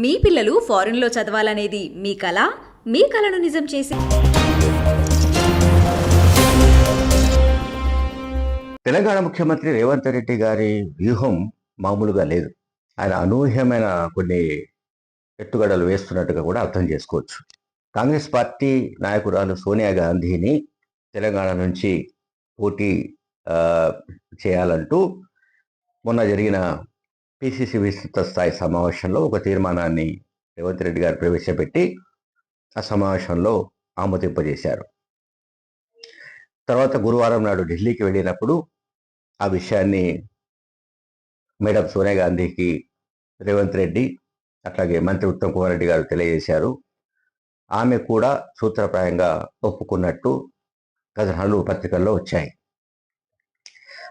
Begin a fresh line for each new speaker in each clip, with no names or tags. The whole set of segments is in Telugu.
మీ పిల్లలు ఫారెన్లో చదవాలనేది మీ కల? మీ కలను నిజం చేసి
తెలంగాణ ముఖ్యమంత్రి రేవంత్ రెడ్డి గారి వ్యూహం మామూలుగా లేదు. ఆయన అనూహ్యమైన కొన్ని ఎట్టుగడలు వేస్తున్నట్టుగా కూడా అర్థం చేసుకోవచ్చు. కాంగ్రెస్ పార్టీ నాయకురాలు సోనియా గాంధీని తెలంగాణ నుంచి పోటీ చేయాలంటూ మొన్న జరిగిన పిసిసి విస్తృత స్థాయి సమావేశంలో ఒక తీర్మానాన్ని రేవంత్ రెడ్డి గారు ప్రవేశపెట్టి ఆ సమావేశంలో ఆమోదింపజేశారు. తర్వాత గురువారం నాడు ఢిల్లీకి వెళ్ళినప్పుడు ఆ విషయాన్ని మేడం సోనియా గాంధీకి రేవంత్ రెడ్డి అట్లాగే మంత్రి ఉత్తమ్ కుమార్ రెడ్డి గారు తెలియజేశారు. ఆమె కూడా సూత్రప్రాయంగా ఒప్పుకున్నట్టు కథనాలు పత్రికల్లో వచ్చాయి.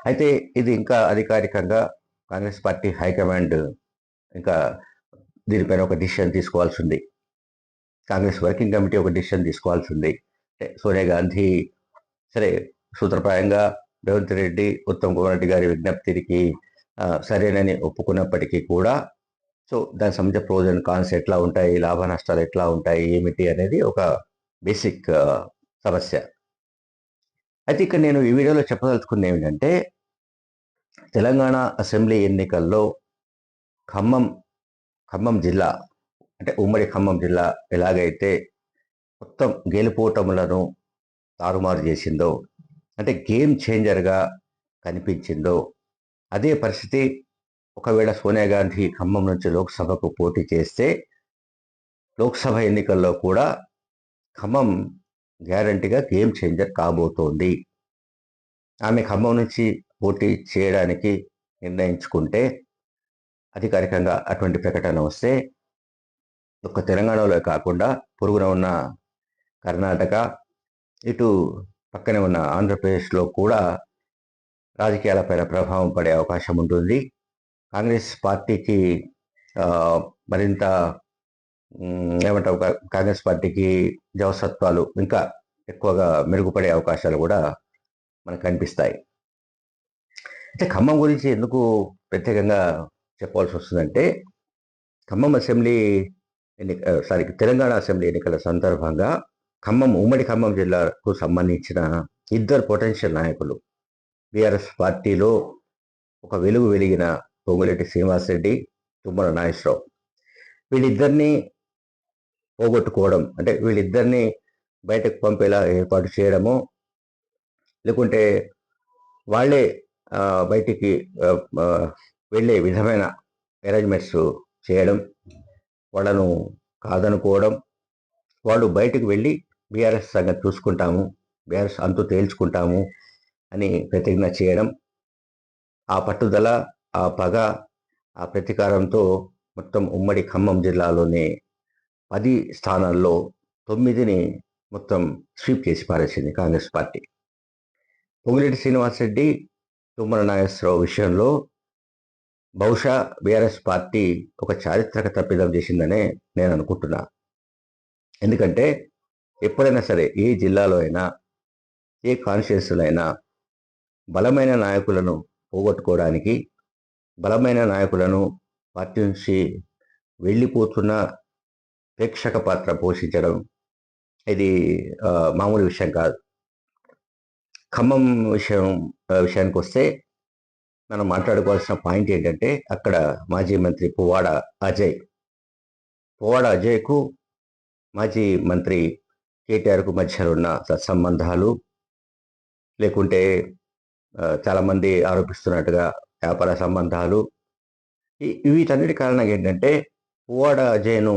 అయితే ఇది ఇంకా అధికారికంగా కాంగ్రెస్ పార్టీ హైకమాండ్ ఇంకా దీనిపైన ఒక డిసిషన్ తీసుకోవాల్సి ఉంది కాంగ్రెస్ వర్కింగ్ కమిటీ ఒక డిసిషన్ తీసుకోవాల్సి ఉంది సోనియా గాంధీ సరే సూత్రప్రాయంగా రేవంత్ రెడ్డి ఉత్తమ్ కుమార్ రెడ్డి గారి విజ్ఞప్తికి సరేనని ఒప్పుకున్నప్పటికీ కూడా సో దానికి సంబంధించిన ప్రోజ్ అండ్ కాన్స్ ఎట్లా ఉంటాయి లాభ నష్టాలు ఎట్లా ఉంటాయి ఏమిటి అనేది ఒక బేసిక్ సమస్య. అయితే ఇక్కడ నేను ఈ వీడియోలో చెప్పదలుచుకుంది ఏమిటంటే తెలంగాణ అసెంబ్లీ ఎన్నికల్లో ఖమ్మం ఖమ్మం జిల్లా అంటే ఉమ్మడి ఖమ్మం జిల్లా ఎలాగైతే మొత్తం గెలుపోటములను తారుమారు చేసిందో అంటే గేమ్ చేంజర్గా కనిపించిందో అదే పరిస్థితి ఒకవేళ సోనియా గాంధీ ఖమ్మం నుంచి లోక్సభకు పోటీ చేస్తే లోక్సభ ఎన్నికల్లో కూడా ఖమ్మం గ్యారంటీగా గేమ్ చేంజర్ కాబోతోంది. ఆమె ఖమ్మం నుంచి పోటీ చేయడానికి నిర్ణయించుకుంటే అధికారికంగా అటువంటి ప్రకటన వస్తే ఒక్క తెలంగాణలో కాకుండా పొరుగున ఉన్న కర్ణాటక ఇటు పక్కనే ఉన్న ఆంధ్రప్రదేశ్లో కూడా రాజకీయాలపైన ప్రభావం పడే అవకాశం ఉంటుంది. కాంగ్రెస్ పార్టీకి మరింత ఏమంటావు? కాంగ్రెస్ పార్టీకి జవసత్వాలు ఇంకా ఎక్కువగా మెరుగుపడే అవకాశాలు కూడా మనకు కనిపిస్తాయి. అయితే ఖమ్మం గురించి ఎందుకు ప్రత్యేకంగా చెప్పాల్సి వస్తుందంటే ఖమ్మం అసెంబ్లీ ఎన్నిక సారీ తెలంగాణ అసెంబ్లీ ఎన్నికల సందర్భంగా ఖమ్మం ఉమ్మడి ఖమ్మం జిల్లాకు సంబంధించిన ఇద్దరు పొటెన్షియల్ నాయకులు బీఆర్ఎస్ పార్టీలో ఒక వెలుగు వెలిగిన పొంగులేటి శ్రీనివాసరెడ్డి తుమ్మల నాగేశ్వరరావు. వీళ్ళిద్దరినీ పోగొట్టుకోవడం అంటే వీళ్ళిద్దరినీ బయటకు పంపేలా ఏర్పాటు చేయడము లేకుంటే వాళ్ళే బయటికి వెళ్ళే విధమైన అరేంజ్మెంట్స్ చేయడం వాళ్ళను కాదనుకోవడం వాళ్ళు బయటకు వెళ్ళి బీఆర్ఎస్ సంగతి చూసుకుంటాము బీఆర్ఎస్ అంతు తేల్చుకుంటాము అని ప్రతిజ్ఞ చేయడం ఆ పట్టుదల ఆ పగ ఆ ప్రతీకారంతో మొత్తం ఉమ్మడి ఖమ్మం జిల్లాలోని పది స్థానాల్లో తొమ్మిదిని మొత్తం స్వీప్ చేసి పారేసింది కాంగ్రెస్ పార్టీ. పొంగిరెడ్డి శ్రీనివాసరెడ్డి తుమ్మల నాగేశ్వరరావు విషయంలో బహుశా బీఆర్ఎస్ పార్టీ ఒక చారిత్రక తప్పిదం చేసిందనే నేను అనుకుంటున్నా. ఎందుకంటే ఎప్పుడైనా సరే ఏ జిల్లాలో అయినా ఏ కాన్షియస్లో అయినా బలమైన నాయకులను పోగొట్టుకోవడానికి బలమైన నాయకులను పార్టీ నుంచి వెళ్ళిపోతున్న ప్రేక్షక పాత్ర పోషించడం ఇది మామూలు విషయం కాదు. ఖమ్మం విషయం విషయానికి వస్తే మనం మాట్లాడుకోవాల్సిన పాయింట్ ఏంటంటే అక్కడ మాజీ మంత్రి పువ్వాడ అజయ్. పువ్వాడ అజయ్కు మాజీ మంత్రి కేటీఆర్కు మధ్యలో ఉన్న సత్సంబంధాలు లేకుంటే చాలామంది ఆరోపిస్తున్నట్టుగా వ్యాపార సంబంధాలు వీటన్నిటి కారణంగా ఏంటంటే పువ్వాడ అజయ్ను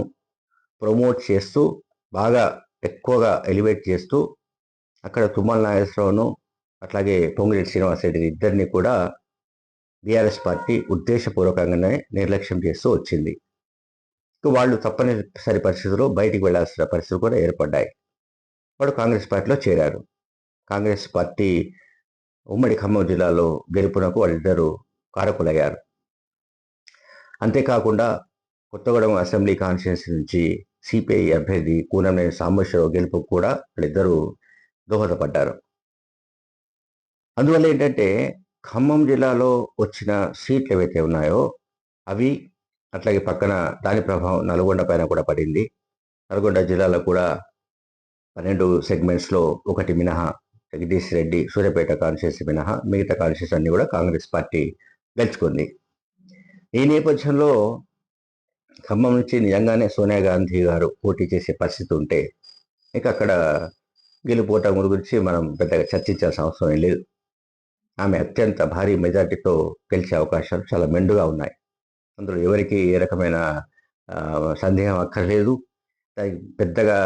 ప్రమోట్ చేస్తూ బాగా ఎక్కువగా ఎలివేట్ చేస్తూ అక్కడ తుమ్మల నాగేశ్వరరావును అట్లాగే పొంగిరెడ్డి శ్రీనివాసరెడ్డి ఇద్దరిని కూడా బీఆర్ఎస్ పార్టీ ఉద్దేశపూర్వకంగానే నిర్లక్ష్యం చేస్తూ వచ్చింది. వాళ్ళు తప్పనిసరి పరిస్థితుల్లో బయటికి వెళ్ళాల్సిన పరిస్థితులు కూడా ఏర్పడ్డాయి. వాడు కాంగ్రెస్ పార్టీలో చేరారు. కాంగ్రెస్ పార్టీ ఉమ్మడి ఖమ్మం జిల్లాలో గెలుపునకు వాళ్ళిద్దరూ కారకులయ్యారు. అంతేకాకుండా కొత్తగూడెం అసెంబ్లీ కాన్స్టిట్యున్సీ నుంచి సిపిఐ అభ్యర్థి కూనంనేని సాంబశ్వరరావు గెలుపుకు కూడా వాళ్ళిద్దరూ దోహదపడ్డారు. అందువల్ల ఏంటంటే ఖమ్మం జిల్లాలో వచ్చిన సీట్లు ఏవైతే ఉన్నాయో అవి అట్లాగే పక్కన దాని ప్రభావం నల్గొండ పైన కూడా పడింది. నల్గొండ జిల్లాలో కూడా పన్నెండు సెగ్మెంట్స్లో ఒకటి మినహా జగదీష్ రెడ్డి సూర్యాపేట కాన్స్టిట్యూన్సీ మినహా మిగతా కాన్స్టిట్యూన్సీ అన్ని కూడా కాంగ్రెస్ పార్టీ గెలుచుకుంది. ఈ నేపథ్యంలో ఖమ్మం నుంచి నిజంగానే సోనియా గాంధీ గారు పోటీ చేసే పరిస్థితి ఉంటే ఇక అక్కడ గెలుపోవటం గురించి మనం పెద్దగా చర్చించాల్సిన అవసరం ఏం లేదు. ఆమె అత్యంత భారీ మెజార్టీతో గెలిచే అవకాశాలు చాలా మెండుగా ఉన్నాయి. అందులో ఎవరికి ఏ రకమైన సందేహం అక్కర్లేదు. దానికి పెద్దగా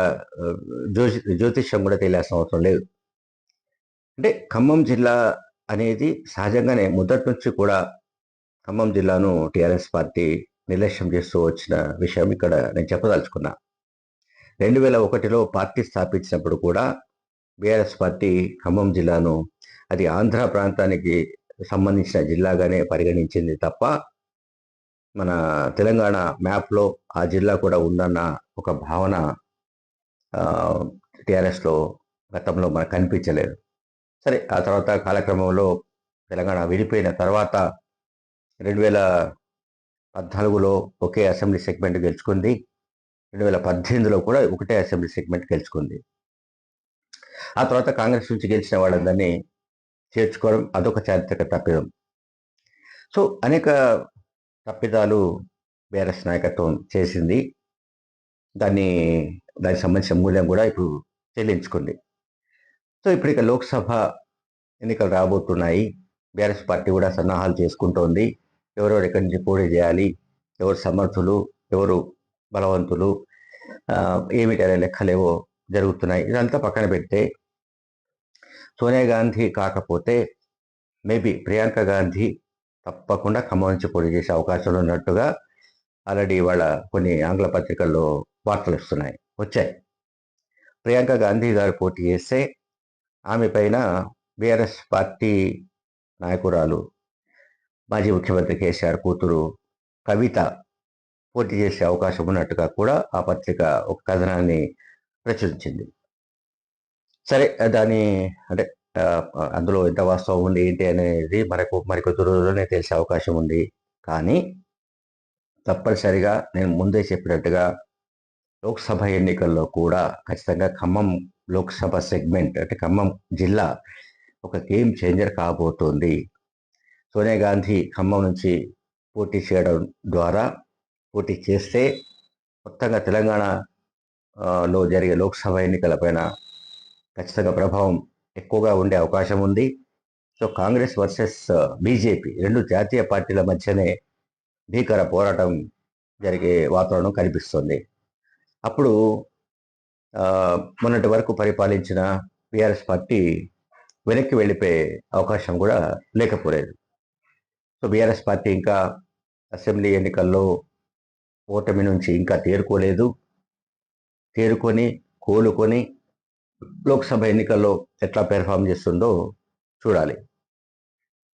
జ్యోతి జ్యోతిష్యం కూడా తెలియాల్సిన అవసరం లేదు. అంటే ఖమ్మం జిల్లా అనేది సహజంగానే మొదటి నుంచి కూడా ఖమ్మం జిల్లాను టీఆర్ఎస్ పార్టీ నిర్లక్ష్యం చేస్తూ వచ్చిన విషయం ఇక్కడ నేను చెప్పదలుచుకున్నా. రెండు వేల ఒకటిలో పార్టీ స్థాపించినప్పుడు కూడా బీఆర్ఎస్ పార్టీ ఖమ్మం జిల్లాను అది ఆంధ్ర ప్రాంతానికి సంబంధించిన జిల్లాగానే పరిగణించింది తప్ప మన తెలంగాణ మ్యాప్లో ఆ జిల్లా కూడా ఉందన్న ఒక భావన టీఆర్ఎస్లో గతంలో మనకు కనిపించలేదు. సరే ఆ తర్వాత కాలక్రమంలో తెలంగాణ విడిపోయిన తర్వాత రెండు వేల పద్నాలుగులో ఒకే అసెంబ్లీ సెగ్మెంట్ గెలుచుకుంది. రెండు వేల పద్దెనిమిదిలో కూడా ఒకటే అసెంబ్లీ సెగ్మెంట్ గెలుచుకుంది. ఆ తర్వాత కాంగ్రెస్ నుంచి గెలిచిన వాళ్ళందరినీ చేర్చుకోవడం అదొక చారిత్రక తప్పిదం. సో అనేక తప్పిదాలు బీఆర్ఎస్ నాయకత్వం చేసింది. దాన్ని దానికి సంబంధించిన మూల్యం కూడా ఇప్పుడు చెల్లించుకుంది. సో ఇప్పుడు ఇక లోక్సభ ఎన్నికలు రాబోతున్నాయి. బీఆర్ఎస్ పార్టీ కూడా సన్నాహాలు చేసుకుంటోంది. ఎవరెవరు ఎక్కడి నుంచి పోటీ చేయాలి? ఎవరు సమర్థులు? ఎవరు బలవంతులు? ఏమిటి అనే లెక్కలేవో జరుగుతున్నాయి. ఇదంతా పక్కన పెడితే సోనియా గాంధీ కాకపోతే మేబీ ప్రియాంక గాంధీ తప్పకుండా ఖమ్మం నుంచి పోటీ చేసే అవకాశాలు ఉన్నట్టుగా ఆల్రెడీ వాళ్ళ కొన్ని ఆంగ్ల పత్రికల్లో వార్తలు వస్తున్నాయి. వచ్చాయి. ప్రియాంక గాంధీ గారు పోటీ చేస్తే ఆమె పైన బీఆర్ఎస్ పార్టీ నాయకురాలు మాజీ ముఖ్యమంత్రి కేసీఆర్ కూతురు కవిత పోటీ చేసే అవకాశం ఉన్నట్టుగా కూడా ఆ పత్రిక ఒక కథనాన్ని ప్రచురించింది. సరే దాని అంటే అందులో ఎంత వాస్తవం ఉంది ఏంటి అనేది మనకు మరికొద్ది రోజుల్లోనే తెలిసే అవకాశం ఉంది. కానీ తప్పనిసరిగా నేను ముందే చెప్పినట్టుగా లోక్సభ ఎన్నికల్లో కూడా ఖచ్చితంగా ఖమ్మం లోక్సభ సెగ్మెంట్ అంటే ఖమ్మం జిల్లా ఒక గేమ్ చేంజర్ కాబోతోంది. సోనియా గాంధీ ఖమ్మం నుంచి పోటీ చేయడం ద్వారా పోటీ చేస్తే మొత్తంగా తెలంగాణ లో జరిగే లోక్సభ ఎన్నికలపైన ఖచ్చితంగా ప్రభావం ఎక్కువగా ఉండే అవకాశం ఉంది. సో కాంగ్రెస్ వర్సెస్ బీజేపీ రెండు జాతీయ పార్టీల మధ్యనే భీకర పోరాటం జరిగే వాతావరణం కనిపిస్తుంది. అప్పుడు మొన్నటి వరకు పరిపాలించిన బీఆర్ఎస్ పార్టీ వెనక్కి వెళ్ళిపోయే అవకాశం కూడా లేకపోలేదు. సో బీఆర్ఎస్ పార్టీ ఇంకా అసెంబ్లీ ఎన్నికల్లో ఓటమి నుంచి ఇంకా తేరుకోలేదు. తేరుకొని కోలుకొని లోక్సభ ఎన్నికల్లో ఎట్లా పెర్ఫామ్ చేస్తుందో చూడాలి.